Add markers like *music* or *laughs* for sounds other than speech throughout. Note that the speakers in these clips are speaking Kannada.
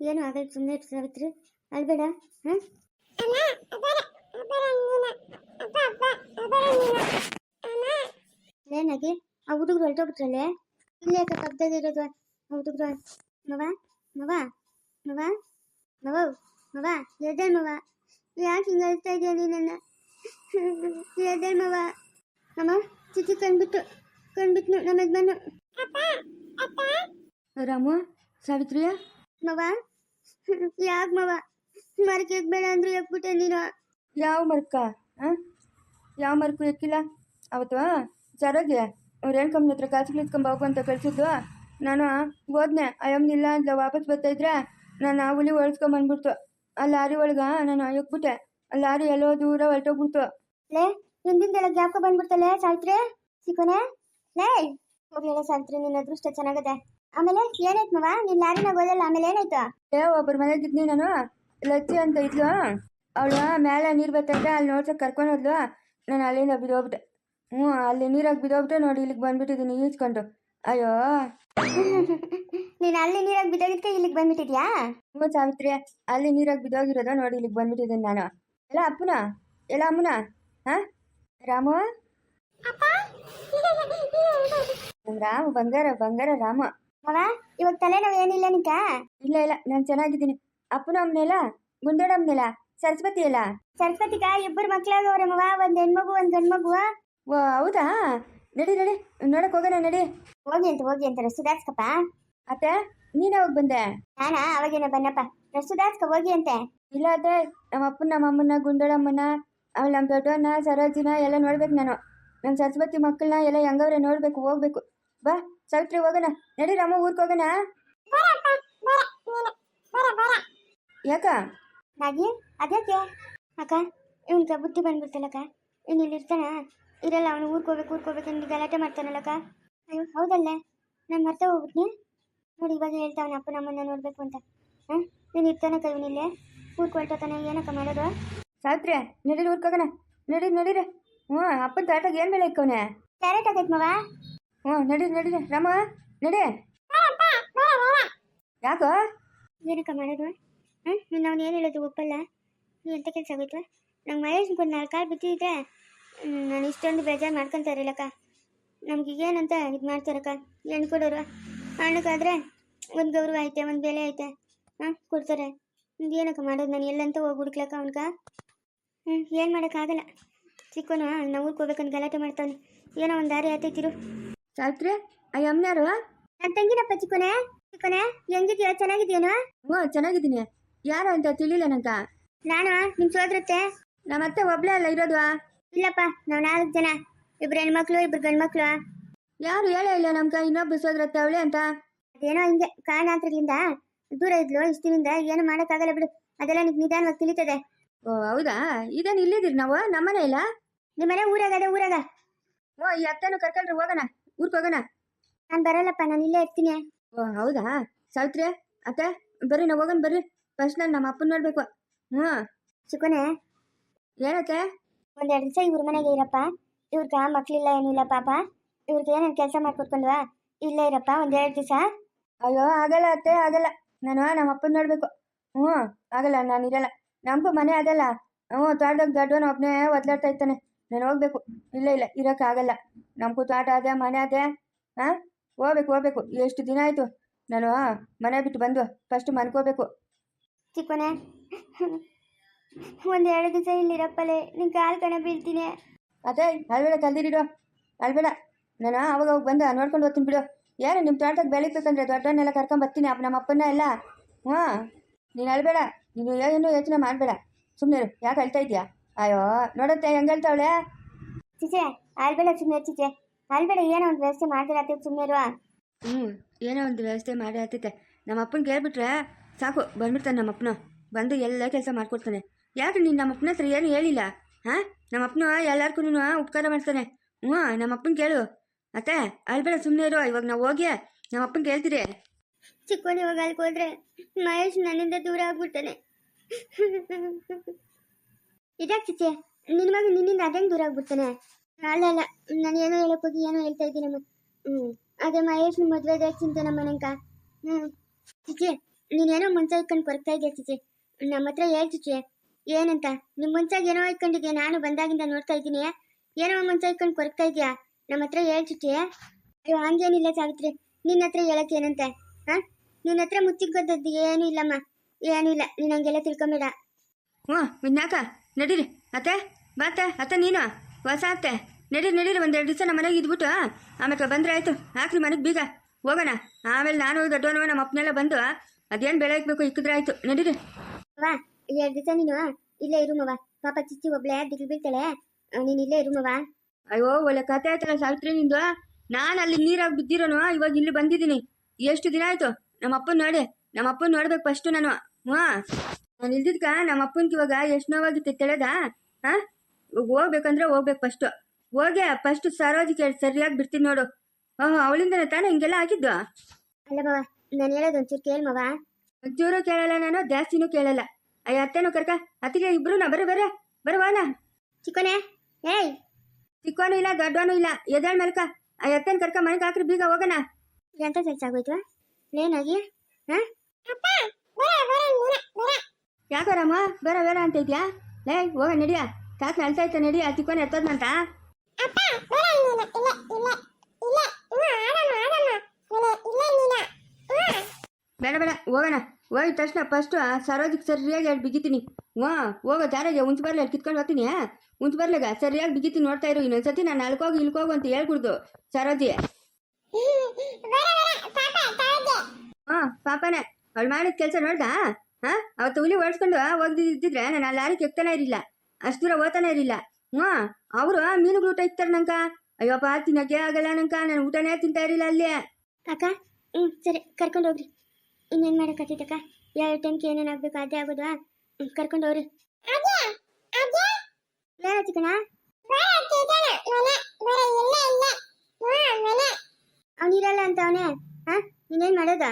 ಏನು ಆಗಲ್ಲ ಸುಮ್ಮನೆ ಸಾವಿತ್ರಿ ಅಲ್ಬೇಡ ಹಾಂ? ಏನಾಗಿ ಆ ಹುಡುಗರು ಹೊರಟೋಗ್ಬಿಟ್ರಲ್ಲೇ ಇಲ್ಲೇ ಯಾಕೆ ಪಕ್ಕದಲ್ಲಿ ಇರೋದು ಆ ಹುಡುಗರು. ಮವ ಮವ ಮವ ಮವ ಮವ ಎದ್ದೇಳ್ ಮವ. ಯಾಕೆ ಹಿಂಗೆ ಅಳ್ತಾ ಇದೆಯಾ ನೀನನ್ನ ಎದ್ದೇಳ್ ಮವ. ಅಮ್ಮ ಚಿಚಿ ಕಂಡ್ಬಿಟ್ಟು ಕಂಡ್ಬಿಟ್ನು ನಮ್ಮ ಯಜಮಾನು ರಾಮು ಸಾವಿತ್ರಿಯ? ಮವ ಯಾಕೆ ಮವ? ಮರಕ್ಕೆ ಬೇಡ ಅಂದ್ರೆ ಎಕ್ಬಿಟ್ಟೆ ನೀನು. ಯಾವ ಮರ್ಕ ಯಾವ ಮರ್ಕು ಎಕ್ಕಿಲ್ಲ? ಅವತ್ತು ಅವ್ರು ಕಂಪ್ನಿ ಹತ್ರ ಕಾಸುಗಳು ಇಸ್ಕೊಂಬ ಹೋಗು ಅಂತ ಕಳಿಸಿದ್ದು. ನಾನು ಹೋದ್ನೆ. ಅಯ್ಯಮ್ಮನಿಲ್ಲ ಅಂತ ವಾಪಸ್ ಬರ್ತಾ ಇದ್ರೆ ನಾನು ಆ ಹುಲಿ ಒಳಸ್ಕೊಂಬಂದ್ಬಿಡ್ತು ಆ ಲಾರಿ ಒಳಗ ನಾನು ಎಕ್ಬಿಟ್ಟೆ ಆ ಲಾರಿ ಎಲ್ಲೋ ದೂರ ಹೊರಟೋಗ್ಬಿಡ್ತು ಲೇ ಹಿಂದಿಂದೆಲ್ಲ ಗ್ಯಾಪ್ಕೊ ಬಂದ್ಬಿಡ್ತಲ್ಲೇ ಸಾವಿತ್ರಿ? ಸಿಕ್ಕೋನೆ? ಲೇ ಹೋಗ್ಲಿಲ್ಲ ಸಾವಿತ್ರಿ ನಿನ್ನ ಅದೃಷ್ಟ ಚೆನ್ನಾಗದೆ. ಆಮೇಲೆ ಏನಾಯ್ತು ಮವ? ನೀನ್ ಲಾರಿನಾಗ ಹೋದಲ್ಲ ಆಮೇಲೆ ಏನಾಯ್ತು? ಏ ಒಬ್ಬರ ಮನೆಗಿದ್ನಿ ನಾನು. ಲಚ್ಚಿ ಅಂತ ಇದ್ಲು. ಅವಳು ಮೇಲೆ ನೀರು ಬರ್ತೈತೆ ಅಲ್ಲಿ ನೋಡ್ಸಕ್ ಕರ್ಕೊಂಡು ಹೋದ್ಲು. ನಾನು ಅಲ್ಲಿಂದ ಬಿದ್ದೋಗ್ಬಿಟ್ಟೆ ಹ್ಞೂ ಅಲ್ಲಿ ನೀರಾಗಿ ಬಿದ್ದೋಗ್ಬಿಟ್ಟೆ ನೋಡಿ ಇಲ್ಲಿಗೆ ಬಂದ್ಬಿಟ್ಟಿದ್ದೀನಿ ಈಜ್ಕೊಂಡು. ಅಯ್ಯೋ. *laughs* ನೀನು ಅಲ್ಲಿ ನೀರಾಗ ಬಿದ್ದೋಗಿದ್ಕೆ ಇಲ್ಲಿಗೆ ಬಂದ್ಬಿಟ್ಟಿದ್ಯಾ? ಹ್ಞೂ ಸಾವಿತ್ರಿ. ಅಲ್ಲಿ ನೀರಾಗಿ ಬಿದ್ದೋಗಿರೋದು ನೋಡಿ ಇಲ್ಲಿಗೆ ಬಂದ್ಬಿಟ್ಟಿದ್ದೀನಿ ನಾನು. ಎಲ್ಲ ಅಪ್ಪನ? ಎಲ್ಲ ಅಮ್ಮನ? ಹಾಂ? ರಾಮ? ರಾಮು ಬಂಗಾರ ಬಂಗಾರ ರಾಮ. ಮವ ಇವಾಗ ತಲೆನೋವು ಏನಿಲ್ಲ ನಿಕ ಇಲ್ಲ ಇಲ್ಲ ನಾನು ಚೆನ್ನಾಗಿದ್ದೀನಿ. ಅಪ್ಪನ ಅಮ್ಮನೆಲ್ಲ? ಗುಂಡೋಡಮ್ಮನೆಲ್ಲ ಸರಸ್ವತಿ ಅಲ್ಲ ಸರಸ್ವತಿಗ ಇಬ್ಬರು ಮಕ್ಕಳಾಗವ್ರಮ್ಮವ ಮವ ಒಂದ್ ಹೆಣ್ಮಗು ಒಂದ್ ಗಂಡ್ಮಗು. ಓ ಹೌದಾ? ನಡಿ ನಡಿ ನೋಡಕ್ ಹೋಗೋಣ ನಡಿ. ಹೋಗಿ ಅಂತ ಹೋಗಿ ಅಂತಾರೆ ರಸುದಾಸ್ಕಪ್ಪ ಅತ್ತೆ ನೀನ್ ಯಾವಾಗ ಬಂದೆ? ನಾನಾ ಅವಾಗೇನ ಬನ್ನಪ್ಪ. ರಸುದಾಸ್ಕ ಹೋಗಿ ಅಂತೆ. ಇಲ್ಲ ಅತ್ತೆ ನಮ್ಮ ಅಪ್ಪನ ನಮ್ಮ ಅಮ್ಮನ ಗುಂಡೋಳಮ್ಮನ ಆಮೇಲೆ ನಮ್ಮ ದೊಡ್ಡವನ್ನ ಸರೋಜಿನ ಎಲ್ಲ ನೋಡ್ಬೇಕು ನಾನು. ನಮ್ಮ ಸರಸ್ವತಿ ಮಕ್ಕಳನ್ನ ಎಲ್ಲ ಹೆಂಗವ್ರೆ ನೋಡ್ಬೇಕು ಹೋಗ್ಬೇಕು. ಬಾ ಸಾವಿತ್ರಿ ಹೋಗೋಣ. ನಡಿ ರಾಮ ಊರ್ಗೆ ಹೋಗೋಣ. ಯಾಕ? ನಾಗಿ ಅದಕ್ಕೆ ಅಕ್ಕ ಇವನ್ಕ ಬುದ್ಧಿ ಬಂದ್ಬಿಡ್ತಲ್ಲಕ್ಕ. ಇವ್ನು ಇಲ್ಲಿ ಇರ್ತಾನ ಇರಲ್ಲ ಅವನು ಊರ್ಕೋಬೇಕು ಊರ್ಕೋಬೇಕು ಅಂತ ಗಲಾಟೆ ಮಾಡ್ತಾನಲ್ಲಕ್ಕ. ಅಯ್ಯೋ ಹೌದಲ್ಲ? ನಾನು ಮರ್ತಾ ಹೋಗ್ಬಿಟ್ನಿ. ನೋಡಿ ಇವಾಗ ಹೇಳ್ತಾವನ ಅಪ್ಪ ನಮ್ಮನ್ನ ನೋಡ್ಬೇಕು ಅಂತ. ಹಾಂ? ನೀನು ಇರ್ತಾನಕ್ಕ ಇವನಿಲ್ಲೇ ಇಲ್ಲೇ. ಹೊರಟೋತಾನೆ ಏನಕ್ಕ ಮಾಡೋದು? ಸಾವಿತ್ರಿ ನಡೀರಿ ಊರ್ಗೆ ಹೋಗೋಣ. ನಡಿ ನಡೀರಿ. ಹ್ಞೂ ಅಪ್ಪನ ತಾಟಾಗ ಏನು ಬೆಳೆ ಇಕ್ಕವನೆ? ಕ್ಯಾರೆಟ್ ಆಗೈತೆ ಮವ. ಹ್ಞೂ ನಡಿ ನಡಿ ರಾಮ, ನಡಿ. ಯಾಕೋ? ಏನಕ್ಕ ಮಾಡೋದು ಹಾಂ ನೀನು ಅವ್ನು ಏನು ಹೇಳೋದು ಒಪ್ಪಲ್ಲ? ನೀ ಎಂಥ ಕೆಲಸ ಆಗೋಯ್ತು ನಂಗೆ ಮಹೇಶ್ ಒಂದು ನಾಲ್ಕು ಕಾಲು ಬಿದ್ದಿದ್ರೆ ನಾನು ಇಷ್ಟೊಂದು ಬೇಜಾರು ಮಾಡ್ಕೊತಾ ಇರಲ್ಲಕ್ಕ ನಮ್ಗೆ ಏನಂತ ಇದು ಮಾಡ್ತಾರಕ್ಕ? ಹೆಣ್ಣು ಕೊಡೋರು. ಹಣ್ಣಕ್ಕಾದ್ರೆ ಒಂದು ಗೌರವ ಐತೆ, ಒಂದು ಬೆಲೆ ಐತೆ. ಹಾಂ ಕೊಡ್ತಾರೆ. ಏನಕ್ಕ ಮಾಡೋದು? ನಾನು ಎಲ್ಲಂತ ಹೋಗಿ ಹುಡುಕ್ಲಕ್ಕ ಅವನ್ಕ ಹ್ಞೂ ಏನು ಮಾಡೋಕ್ಕಾಗಲ್ಲ ಚಿಕ್ಕನು ನಾವು ಊರಿಗೆ ಹೋಗ್ಬೇಕಂತ ಗಲಾಟೆ ಮಾಡ್ತಾನೆ ಏನೋ ಒಂದು ದಾರಿ ಆತೈತಿರು ಸಾವಿತ್ರಿ ಆ ಅಮ್ಮನ್ಯಾರು ನನ್ನ ತಂಗಿನಪ್ಪ ಚಿಕ್ಕನೆ ಚಿಕ್ಕನೆ ಹೆಂಗಿದ್ಯೋ ಚೆನ್ನಾಗಿದ್ಯೇನು? ಹ್ಞೂ ಚೆನ್ನಾಗಿದ್ದೀನಿ. ಯಾರು ಅಂತ ತಿಳಿಲ್ಲ ನಂಗ. ನಾನು? ನಿಮ್ಮ ಸೋದರತ್ತೆ? ನಮ್ಮ ಅತ್ತೆ ಒಬ್ಳೆ ಅಲ್ಲ ಇರೋದು? ಇಲ್ಲಪ್ಪ ನಾವು ನಾಲ್ಕು ಜನ. ಇಬ್ರು ಹೆಣ್ಮಕ್ಳು ಇಬ್ರು ಗಂಡ್ಮಕ್ಳು. ಯಾರು ಹೇಳೇ ಇಲ್ಲ ನಮ್ಗ ಇನ್ನೊಬ್ರು ಸೋದ್ರತ್ತೆ ಅವಳೆ ಅಂತ. ಅದೇನೋ ಹಿಂಗೆ ಕಾರಣಾಂತರದಿಂದ. ದೂರ ಇದ್ಲು ಇಷ್ಟಿನಿಂದ ಏನು ಮಾಡೋಕ್ಕಾಗಲ್ಲ ಬಿಡು. ಅದೆಲ್ಲ ನಿಮ್ಗೆ ನಿಧಾನವಾಗಿ ತಿಳಿತದೆ. ಓ ಹೌದಾ? ಇದೇನು ಇಲ್ಲಿದ್ದೀರಿ ನಾವು? ನಮ್ಮನೆ ಇಲ್ಲ? ನಿಮ್ಮನೆ ಊರಾಗ ಅದೇ ಊರಾಗ. ಓ ಈ ಅತ್ತೆನೂ ಕರ್ಕೊಳ್ರಿ ಹೋಗೋಣ. ಊರ್ಗೆ ಹೋಗೋಣ? ನಾನು ಬರಲ್ಲಪ್ಪ ನಾನು ಇಲ್ಲೇ ಇರ್ತೀನಿ. ಓ ಹೌದಾ? ಸಾವಿತ್ರಿ ಅತ್ತೆ ಬರ್ರಿ ನಾವು ಹೋಗೋಣ ಬರ್ರಿ. ಫಸ್ಟ್ ನಾನು ನಮ್ಮ ಅಪ್ಪನ ನೋಡ್ಬೇಕು. ಹ್ಞೂ ಚಿಕ್ಕನೆ ಏನತ್ತೆ? ಒಂದೆರಡು ದಿವಸ ಇವ್ರ ಮನೆಗೆ ಇರಪ್ಪ. ಇವ್ರಿಗೆ ಮಕ್ಳಿಲ್ಲ ಏನಿಲ್ಲ ಪಾಪ. ಇವ್ರಿಗೆ ಏನೇನು ಕೆಲಸ ಮಾಡ್ಕೊಟ್ಕೊಂಡ್ವಾ ಇಲ್ಲೇ ಇರಪ್ಪ ಒಂದೆರಡು ದಿವಸ. ಅಯ್ಯೋ ಆಗಲ್ಲ ಅತ್ತೆ ಆಗಲ್ಲ. ನಾನು ನಮ್ಮ ಅಪ್ಪನ ನೋಡ್ಬೇಕು. ಹ್ಞೂ ಆಗಲ್ಲ ನಾನು ಇರಲ್ಲ. ನಮಗೂ ಮನೆ ಆಗಲ್ಲ ಹ್ಞೂ ತೋಟದಾಗ ದೊಡ್ಡವನು ಒಬ್ಬನೇ ಒದ್ಲಾಡ್ತಾ ಇರ್ತಾನೆ. ನಾನು ಹೋಗ್ಬೇಕು. ಇಲ್ಲ ಇಲ್ಲ ಇರೋಕ್ಕಾಗಲ್ಲ. ನಮ್ಮ ಕೂತಾಟ ಅದೇ ಮನೆ ಅದೇ ಹಾಂ ಹೋಗ್ಬೇಕು ಹೋಗ್ಬೇಕು. ಎಷ್ಟು ದಿನ ಆಯಿತು? ನಾನು ಮನೆ ಬಿಟ್ಟು ಬಂದು ಫಸ್ಟ್ ಮನ್ಕೋಬೇಕು ಚಿಕ್ಕನೆ ಎರಡು ದಿವಸ ಇಲ್ಲಿರಪ್ಪಲೆ. ನಿನ್ ಕಾಲು ಕಣ ಬೀಳ್ತೀನಿ. ಅದೇ ಅಲ್ಬೇಡ ಕಲ್ದಿರಿಡು. ಅಲ್ಬೇಡ. ನಾನು ಅವಾಗ ಅವಾಗ ಬಂದು ನೋಡ್ಕೊಂಡು ಹೋಗ್ತೀನಿ ಬಿಡು. ಯಾರು ನಿಮ್ಮ ತೋಟಕ್ಕೆ ಬೆಳಿಬೇಕಂದ್ರೆ ದೊಡ್ಡವನ್ನೆಲ್ಲ ಕರ್ಕೊಂಡು ಬರ್ತೀನಿ. ಅಪ್ಪ ನಮ್ಮ ಅಪ್ಪನ ಎಲ್ಲ. ಹಾಂ ನೀನು ಅಳ್ಬೇಡ ನೀನು ಏನು ಯೋಚನೆ ಮಾಡಬೇಡ. ಸುಮ್ಮನೆ ಯಾಕೆ ಅಳ್ತಾ ಇದೆಯಾ? ಅಯ್ಯೋ ನೋಡತ್ತೆ ಹೆಂಗೆ ಹೇಳ್ತಾವಳೆ ಚಿಚೆ ಅಲ್ಬೇಡ ಸುಮ್ಮನೆ ಚಿಚೆ. ಅಲ್ಬೇಡ ಏನೋ ಒಂದು ವ್ಯವಸ್ಥೆ ಮಾಡ್ತಿರತ್ತೆ ಸುಮ್ಮನೆ ಹ್ಞೂ ಏನೋ ಒಂದು ವ್ಯವಸ್ಥೆ ಮಾಡಿ ನಮ್ಮ ಅಪ್ಪನ ಕೇಳ್ಬಿಟ್ರೆ ಸಾಕು ಬಂದ್ಬಿಡ್ತಾನೆ ನಮ್ಮ ಅಪ್ಪನ ಬಂದು ಎಲ್ಲ ಕೆಲಸ ಮಾಡ್ಕೊಡ್ತಾನೆ. ಯಾಕೆ ನೀನು ನಮ್ಮ ಅಪ್ಪನ ಹತ್ರ ಏನು ಹೇಳಿಲ್ಲ? ಹಾಂ? ನಮ್ಮ ಅಪ್ಪನ ಎಲ್ಲರಿಗೂ ಉಪಕಾರ ಮಾಡ್ತಾನೆ. ಹ್ಞೂ ನಮ್ಮ ಅಪ್ಪನ ಕೇಳು. ಅತ್ತೆ ಅಲ್ಬೇಡ ಸುಮ್ಮನೆ ಇರು. ಇವಾಗ ನಾವು ಹೋಗಿ ನಮ್ಮ ಅಪ್ಪನ ಕೇಳ್ತೀರಿ. ಚಿಕ್ಕವನು ಇವಾಗ ಅಲ್ಲಿಗೆ ಹೋದ್ರೆ ಮಹೇಶ್ ನನ್ನಿಂದ ದೂರ ಆಗ್ಬಿಡ್ತಾನೆ. *laughs* ಇದಾಕ್ ಚಿಚೆ ನಿನ್ ಮಗ ನಿನ್ನಿಂದ ಅದಂಗೆ ದೂರ ಆಗ್ಬಿಡ್ತಾನೆ? ಅಲ್ಲ ಅಲ್ಲ, ನಾನು ಏನೋ ಹೇಳಕ್ ಹೋಗಿ ಏನೋ ಹೇಳ್ತಾ ಇದ್ದೀನಮ್ಮ ಹ್ಮ್, ಅದೇ ಮಹೇಶ್ ಮದ್ವೆ ಚಿಂತೆ ನಮ್ಮ ಮನೆಂಕ ಹ್ಮ್ ಚಿಚೆ ನೀನೇನೋ ಮುಂಚೆ ಇಟ್ಕೊಂಡು ಕೊರಗ್ತಾ ಇದೆಯಾ ಚಿಚೆ ನಮ್ಮ ಹತ್ರ ಹೇಳ್ ಚಿಚೆ ಏನಂತ? ನಿಮ್ ಮುಂಚಾಗಿ ಏನೋ ಇಟ್ಕೊಂಡಿದ್ಯಾ? ನಾನು ಬಂದಾಗಿಂದ ನೋಡ್ತಾ ಇದ್ದೀನಿ. ಏನೋ ಮುಂಚೆ ಇಟ್ಕೊಂಡು ಕೊರಗ್ತಾ ಇದೆಯಾ? ನಮ್ಮ ಹತ್ರ ಹೇಳ್ ಚಿಚೆ ಅಯ್ಯೋ, ಹಂಗೇನಿಲ್ಲ ಸಾವಿತ್ರಿ. ನಿನ್ನ ಹತ್ರ ಹೇಳಕ್ಕೆ ಏನಂತೆ? ಹಾಂ? ನಿನ್ನ ಹತ್ರ ಮುಚ್ಚಿಗೋದದ್ದು ಏನೂ ಇಲ್ಲಮ್ಮ. ಏನೂ ಇಲ್ಲ. ನೀನು ಹಂಗೆಲ್ಲ ತಿಳ್ಕೊಂಬೇಡ. ಹ್ಞೂ ಇನ್ಯಾಕ ನಡೀರಿ. ಅತ್ತೆ ಬಾತೆ ಅತ್ತೆ ನೀನು. ಹೊಸ ಅತ್ತೆ. ನಡೀರಿ ನಡೀರಿ ಒಂದೆರಡು ದಿವಸ ನಮ್ಮ ಮನೆಗೆ ಇದ್ಬಿಟ್ಟು. ಆಮೇಲೆ ಬಂದರೆ ಆಯಿತು. ಹಾಕ್ರಿ ಮನೆಗೆ ಬೀಗ. ಹೋಗೋಣ. ಆಮೇಲೆ ನಾನು ದೊಡ್ಡವನವ ನಮ್ಮ ಅಪ್ಪನೆಲ್ಲ ಬಂದು ಅದೇನು ಬೆಳೆ ಇಕ್ಬೇಕು ಇಕ್ಕಿದ್ರೆ ಆಯಿತು. ನಡೀರಿ. ವಾ ಎರಡು ದಿವಸ ನೀನು ಇಲ್ಲೇ ಇರು ಮವ. ಪಾಪ ಚಿಚ್ಚಿ ಒಬ್ಳೆ ದಿಗ್ಲು ಬೀಳ್ತಾಳೆ. ನೀನು ಇಲ್ಲೇ ಇರು ಮವ. ಅಯ್ಯೋ ಒಳ್ಳೆ ಕತೆ ಆಯ್ತಲ್ಲ ಸಾವಿತ್ರಿ ನಿಂದು. ನಾನು ಅಲ್ಲಿ ನೀರಾಗಿ ಬಿದ್ದಿರೋನು ಇವಾಗ ಇಲ್ಲಿ ಬಂದಿದ್ದೀನಿ. ಎಷ್ಟು ದಿನ ಆಯಿತು? ನಮ್ಮ ಅಪ್ಪನ ನೋಡಿ. ನಮ್ಮ ಅಪ್ಪನ ನೋಡ್ಬೇಕು ಫಸ್ಟು ನಾನು. ಹ್ಞೂ ನಾನು ಇಲ್ದಿದ್ಕ ನಮ್ಮ ಅಪ್ಪನ್ಗೆ ಇವಾಗ ಎಷ್ಟು ನೋವಾಗಿತ್ತು ತೆಳಗ ಹಾಂ ಹೋಗ್ಬೇಕಂದ್ರೆ ಹೋಗ್ಬೇಕು ಫಸ್ಟು ಹೋಗಿ ಫಸ್ಟ್ ಸರೋಜಿ ಕೇಳಿ ಸರಿಯಾಗಿ ಬಿಡ್ತೀನಿ ನೋಡು. ಓಹ್ ಅವಳಿಂದನೇ ತಾನೇ ಹಿಂಗೆಲ್ಲ ಹಾಕಿದ್ದು ಅಲ್ಲ ಬಾ ನಾನು ಹೇಳೋದು ಒಂಚೂರು ಕೇಳಿ ಮವ. ಒಂಚೂರು ಕೇಳಲ್ಲ ನಾನು ಜಾಸ್ತಿನೂ ಕೇಳಲ್ಲ. ಅಯ್ಯ ಅತ್ತೆನೂ ಕರ್ಕ ಅತ್ತಿಗೆ ಇಬ್ರು ನಾ ಬರೀ ಬರೇ ಬರುವಾನ ಚಿಕ್ಕೋನೆ ಏಯ್. ಚಿಕ್ಕೋನು ಇಲ್ಲ ದೊಡ್ಡವನು ಇಲ್ಲ ಎದ್ದಾಳ್ ಮೇಲ್ಕ. ಅಯ್ಯ ಅತ್ತೆನ ಕರ್ಕ ಮನೆಗೆ ಹಾಕ್ರಿ ಬೀಗ ಹೋಗೋಣ. ಎಂತ ಕೆಲಸ ಆಗೋಯ್ತು? ಏನಾಗಿ ಹಾಂ ರಾಮ ಬೇರೆ ಬೇಡ ಅಂತ ಇದ್ಯಾ? ಲೇ ಹೋಗ ನಡಿಯ ತಾತ ಅಳ್ತಾ ಇತ್ತ ನಡಿಯ ಚಿಕ್ಕವನ್ ಎತ್ತೋದ್ನಂತ ಬೇಡ ಬೇಡ ಹೋಗೋಣ. ಹೋಗಿದ ತಕ್ಷಣ ಫಸ್ಟು ಸರೋಜಿಗೆ ಸರಿಯಾಗಿ ಹೇಳಿ ಬಿಗಿತೀನಿ. ಹ್ಞೂ ಹೋಗೋ ದಾರಿಗೆ ಉಂಚು ಬರಲಿ ಅಲ್ಲಿ ಕಿತ್ಕೊಂಡು ಹೋಗ್ತೀನಿ. ಉಂಚು ಬರ್ಲಾಗ ಸರಿಯಾಗಿ ಬಿಗಿತೀನಿ ನೋಡ್ತಾ ಇರು. ಇನ್ನೊಂದ್ಸತಿ ನಾನು ಅಲ್ಕೋಗಿ ಇಲ್ಕೋಗು ಅಂತ ಹೇಳ್ಕೊಡ್ದು ಸರೋಜಿ. ಹಾಂ ಪಾಪನೆ. ಅವಳು ಮಾಡಿದ ಕೆಲಸ ನೋಡ್ದಾ? ಹಾಂ? ಅವತ್ತು ಹುಲಿ ಓಡಿಸ್ಕೊಂಡು ಹೋಗ್ದಿದ್ದಿದ್ರೆ ನಾನು ಲಾರಿ ಲಾರಿಗೆ ಎಕ್ತಾನೆ ಇರಲಿಲ್ಲ. ಅಷ್ಟು ದೂರ ಓದ್ತಾನೆ ಇರಲಿಲ್ಲ. ಹ್ಞೂ ಅವರು ಮೀನುಗಳು ಊಟ ಇಕ್ತಾರೆ ನಂಕ. ಅಯ್ಯಪ್ಪ ತಿನ್ನಕ್ಕೆ ಆಗಲ್ಲ ನಂಕ. ನಾನು ಊಟನೇ ತಿಂತಾ ಇರಲಿಲ್ಲ ಅಲ್ಲಿ. ಅಕ್ಕ ಹ್ಞೂ ಸರಿ ಕರ್ಕೊಂಡು ಹೋಗ್ರಿ. ಇನ್ನೇನು ಮಾಡೋಕ್ಕತ್ತೈತಕ್ಕ ಯಾವ ಟೈಮ್ಗೆ ಏನೇನು ಆಗಬೇಕು ಅದೇ ಆಗೋದು ಹ್ಞೂ ಕರ್ಕೊಂಡು ಹೋಗ್ರಿ. ಯಾರ ಚಿಕ್ಕಣ ಅವನಿರಲ್ಲ ಅಂತ ಅವನೇ? ಹಾಂ? ಇನ್ನೇನು ಮಾಡೋದ?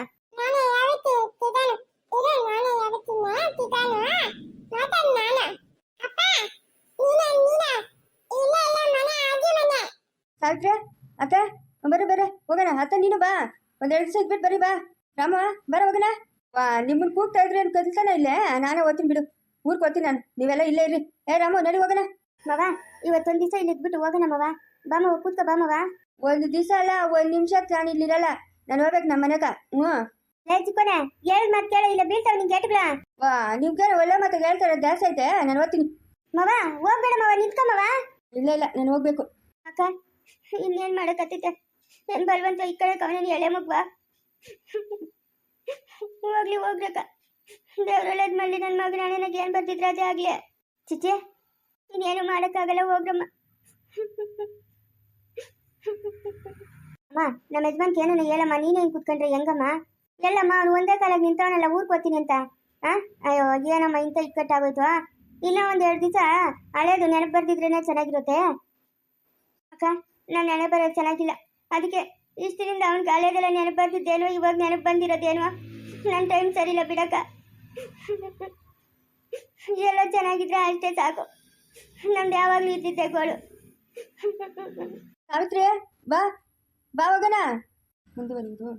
ಸಾವಿತ್ರಿ ಅತ್ತ ಬರ ಬರ ಹೋಗೋಣ. ಅತ್ತ ನೀನು ಬಾ. ಒಂದೆರಡು ದಿವಸ ಇದ್ಬಿಟ್ಟು ಬರೀ ಬಾ. ರಾಮ ಬರ ಹೋಗೋಣ. ವಾ ನಿಮ್ಮನ್ನ ಕೂಗ್ತಾ ಇದ್ರೆ ಏನು ಕಲ್ತಾನೆ ಇಲ್ಲೇ? ನಾನೇ ಓದ್ತೀನಿ ಬಿಡು. ಊರ್ಗೆ ಓದ್ತೀನಿ ನಾನು. ನೀವೆಲ್ಲ ಇಲ್ಲೇ ಇರ್ರಿ. ಏ ರಾಮ ನಡಿ ಹೋಗೋಣ. ಮವ ಇವತ್ತೊಂದು ದಿವಸ ಇಲ್ಲಿ ಇದ್ಬಿಟ್ಟು ಹೋಗೋಣ ಮವ. ಬಾ ಮವ ಕೂತ್ಕೋ ಬಾ ಮವ. ಒಂದು ದಿವಸ ಅಲ್ಲ ಒಂದು ನಿಮಿಷ ನಾನು ಇಲ್ಲಿರಲ್ಲ ನಾನು ಹೋಗ್ಬೇಕು ನಮ್ಮ ಮನೆಗ. ಹ್ಞೂ. ಲೇ ಚಿಕ್ಕೋನೆ ಹೇಳ್ ಮಾತು ಕೇಳ. ಇಲ್ಲ ಬೀಳ್ತಾವ ನಿಂಗೆ ಕೇಟ್ಗಳ ವಾ ನಿಮ್ಗೇನು ಒಳ್ಳೆ ಮಾತು ಹೇಳ್ತಾರೆ. ಜಾಸ್ತಿ ಐತೆ. ನಾನು ಓದ್ತೀನಿ. ಮವ ಹೋಗ್ಬೇಡ ಮವ. ನಿಂತ್ಕೊ ಮವ. ಇಲ್ಲ ಇಲ್ಲ ನಾನು ಹೋಗ್ಬೇಕು. ಅಕ್ಕ ಇನ್ನೇನು ಮಾಡೋಕ್ಕತ್ತೈತೆ ಏನು ಬಲ್ವಂತ ಈ ಕಡೆ ಕವನ ಎಳೆ ಮಗ್ವಾ ಹೋಗ್ಲಿ, ಹೋಗ್ರಕ್ಕ. ದೇವ್ರೊಳ್ಳೇದು ಮಳ್ಳಿ ನನ್ನ ಮಗನ ನನಗೆ ಏನು ಬರ್ತಿದ್ರೆ ಅದೇ ಆಗಲಿ. ಚಿಚೆ ಇನ್ನೇನು ಮಾಡೋಕ್ಕಾಗಲ್ಲ, ಹೋಗ್ರಮ್ಮ. ಅಮ್ಮ ನಮ್ಮ ಯಜಮಾನ್ಗೆ ಏನನ್ನ ಹೇಳಮ್ಮ? ನೀನೇ ಹಿಂಗೆ ಕುತ್ಕೊಂಡ್ರೆ ಹೆಂಗಮ್ಮ? ಎಲ್ಲಮ್ಮ, ಅವ್ನು ಒಂದೇ ಕಾಲಾಗಿ ನಿಂತವನಲ್ಲ, ಊರಿಗೆ ಅಂತ. ಆ? ಅಯ್ಯೋ, ಏನಮ್ಮ ಇಂಥ ಇಕ್ಕಟ್ಟಾಗೋಯ್ತು? ಇನ್ನೂ ಒಂದು ಎರಡು ದಿವಸ ಹಳೇದು ನೆನಪು ಬರ್ದಿದ್ರೇನೆ ಚೆನ್ನಾಗಿರುತ್ತೆ? ಅಕ್ಕ ನಾನು ನೆನಪು ಬರೋದು ಚೆನ್ನಾಗಿಲ್ಲ. ಅದಕ್ಕೆ ಇಷ್ಟರಿಂದ ಅವ್ನ ಕಾಲೇಜೆಲ್ಲ ನೆನಪು ಬರ್ತಿದ್ದೇನೋ ಇವಾಗ ನೆನಪು ಬಂದಿರೋದೇನೋ ನನ್ನ ಟೈಮ್ ಸರಿಯಿಲ್ಲ ಬಿಡಕ್ಕ. ಎಲ್ಲ ಚೆನ್ನಾಗಿದ್ರೆ ಅಷ್ಟೇ ಸಾಕು. ನಮ್ದು ಯಾವಾಗಲೂ ಇದ್ದಿದ್ದೆ ಗೋಳು. ಸಾವಿತ್ರಿ, ಬಾ ಬಾ ಹೋಗೋಣ. ಮುಂದುವರಿಯುವುದು.